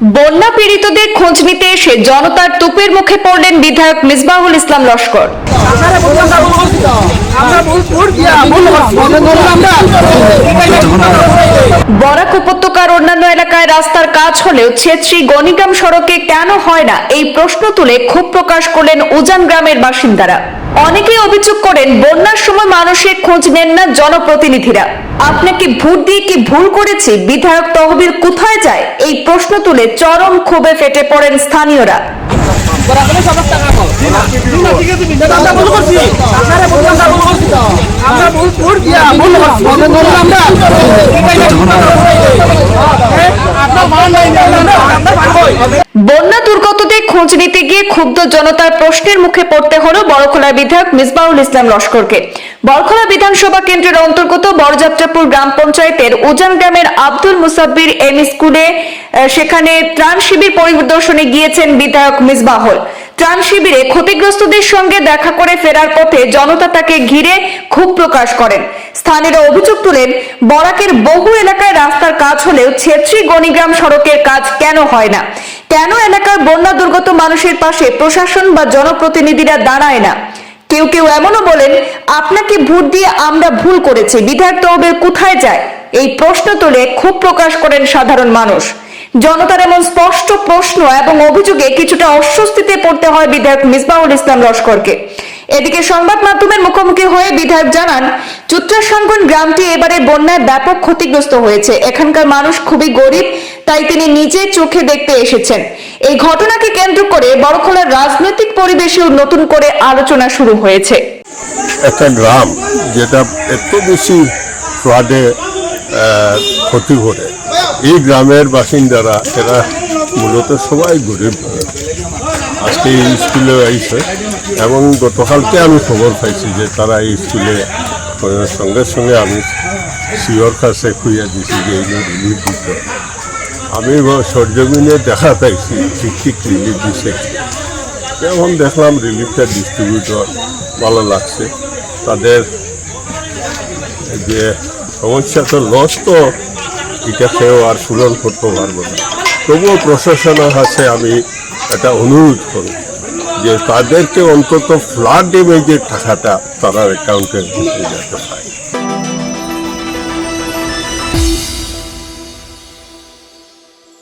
বন্যা পীড়িতদের খোঁজ নিতে এসে জনতার তুপের মুখে পড়লেন বিধায়ক মিসবাহুল ইসলাম লস্কর। বরাক উপত্যকার অন্যান্য এলাকায় রাস্তার কাজ হলেও ছেত্রী গণিগ্রাম সড়কে কেন হয় না এই প্রশ্ন তুলে ক্ষোভ প্রকাশ করলেন উজান গ্রামের বাসিন্দারা অনেকেই অভিযোগ করেন, বন্যার সময় মানুষের খোঁজ নেন না জনপ্রতিনিধিরা। আপনাকে ভোট দিয়ে কি ভুল করেছে? বিধায়ক তহবিল কোথায় যায়? এই প্রশ্ন তুলে চরম ক্ষোভে ফেটে পড়েন স্থানীয়রা। খোঁজ নিতে গিয়ে ক্ষুব্ধ জনতার প্রশ্নের মুখে পড়তে হলো বড়খোলা বিধায়ক মিসবাউল ইসলাম লস্করকে। বড়খোলা বিধানসভা কেন্দ্রের অন্তর্গত বড়যাত্রাপুর গ্রাম পঞ্চায়েতের উজান গ্রামের আব্দুল মুসাব্বির এম স্কুলে সেখানে ত্রাণ শিবির পরিদর্শনে গিয়েছেন বিধায়ক মিসবাহুল ত্রাণ শিবিরে ক্ষতিগ্রস্তদের সঙ্গে দেখা করে ফেরার পথে জনতা তাকে ঘিরে ক্ষোভ প্রকাশ করেন। স্থানীয়রা অভিযোগ তুলেন, বরাকের বহু এলাকায় রাস্তার কাজ হলেও ছেত্রী গণিগ্রাম সড়কের কাজ কেন হয় না? কেন এলাকার বন্যা দুর্গত মানুষের পাশে প্রশাসন বা জনপ্রতিনিধিরা দাঁড়ায় না? কেউ কেউ এমনও বলেন, আপনাকে ভোট দিয়ে আমরা ভুল করেছি, বিধায়ক তহবিল কোথায় যায়? এই প্রশ্ন তুলে ক্ষোভ প্রকাশ করেন সাধারণ মানুষ। জনতার এমন স্পষ্ট প্রশ্ন এবং অভিযোগে কিছুটা অস্বস্তিতে পড়তে হয় বিধায়ক মিসবাউল ইসলাম লস্করকে। এদিকে সংবাদ মাধ্যমের মুখোমুখি হয়ে বিধায়ক জানান চুত্রাসাঙ্গন গ্রামটি এবারে বন্যায় ব্যাপক ক্ষতিগ্রস্ত হয়েছে। এখানকার মানুষ খুবই গরিব, তাই তিনি নিজে চোখে দেখতে এসেছেন। এই ঘটনাকে কেন্দ্র করে বড়খোলার রাজনৈতিক পরিবেশেও নতুন করে আলোচনা শুরু হয়েছে। একটা গ্রাম যেটা এত বেশি ফ্লাডে ক্ষতি করে। এই গ্রামের বাসিন্দারা, এরা মূলত সবাই গরিব। আজকে এই স্কুলে আইছে এবং গতকালকে আমি খবর পাইছি যে তারা এই স্কুলে সঙ্গে সঙ্গে আমি সিওর কাছে খুঁজে দিছি যে এই রিলিফ দিত। আমি সরজমিনে দেখা পাইছি ঠিক ঠিক রিলিফ দিছে। যেমন দেখলাম রিলিফটা ডিস্ট্রিবিউটর ভালো লাগছে। তাদের যে সমস্যা তো লস তো এটা কেউ আর পূরণ করতে পারব না। তবুও প্রশাসনের কাছে আমি এটা অনুরোধ করি যে তাদেরকে অন্তত ফ্লাড ড্যামেজের টাকাটা তারা অ্যাকাউন্টে যেতে পারে।